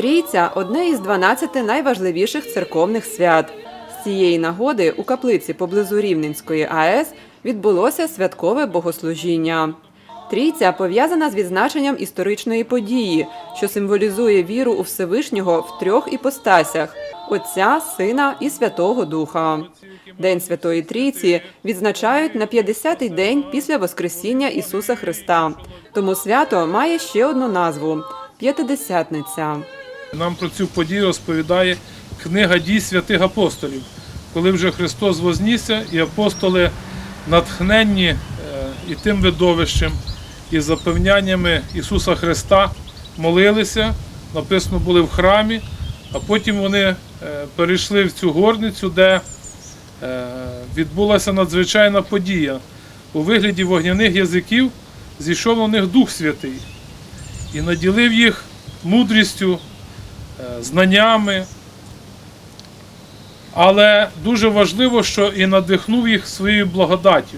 Трійця одне із 12 найважливіших церковних свят. З цієї нагоди у каплиці поблизу Рівненської АЕС відбулося святкове богослужіння. Трійця пов'язана з відзначенням історичної події, що символізує віру у Всевишнього в трьох іпостасях Отця, Сина і Святого Духа. День Святої Трійці відзначають на 50-й день після Воскресіння Ісуса Христа. Тому свято має ще одну назву П'ятидесятниця. Нам про цю подію розповідає книга дій святих апостолів, коли вже Христос вознісся, і апостоли, натхненні е, і тим видовищем, і запевняннями Ісуса Христа, молилися, написано були в храмі, а потім вони е, перейшли в цю горницю, де е, відбулася надзвичайна подія. У вигляді вогняних язиків зійшов на них Дух Святий і наділив їх мудрістю, знаннями. Але дуже важливо, що і надихнув їх своєю благодаттю.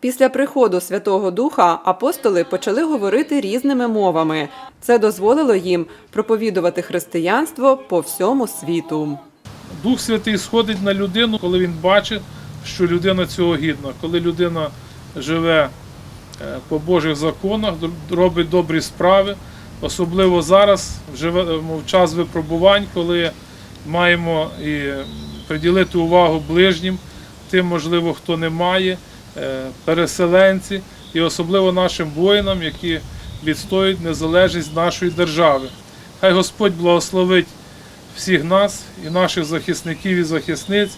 Після приходу Святого Духа апостоли почали говорити різними мовами. Це дозволило їм проповідувати християнство по всьому світу. Дух Святий сходить на людину, коли він бачить, що людина цього гідна, коли людина живе е, по Божих законах, робить добрі справи, особливо зараз, в живе- в час випробувань, коли маємо і приділити увагу ближнім, тим, можливо, хто не має, е, переселенці, і особливо нашим воїнам, які відстоюють незалежність нашої держави. Хай Господь благословить всіх нас і наших захисників і захисниць,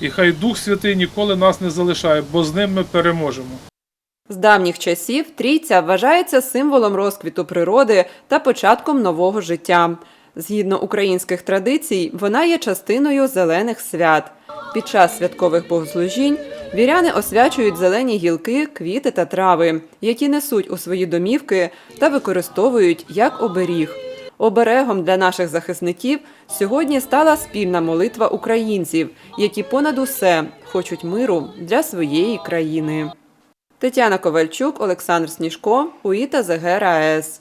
і хай Дух Святий ніколи нас не залишає, бо з ним ми переможемо. З давніх часів трійця вважається символом розквіту природи та початком нового життя. Згідно українських традицій, вона є частиною зелених свят. Під час святкових богослужінь віряни освячують зелені гілки, квіти та трави, які несуть у свої домівки та використовують як оберіг. Оберегом для наших захисників сьогодні стала спільна молитва українців, які понад усе хочуть миру для своєї країни. Тетяна Ковальчук, Олександр Сніжко, УІТА ЗГРАЕС.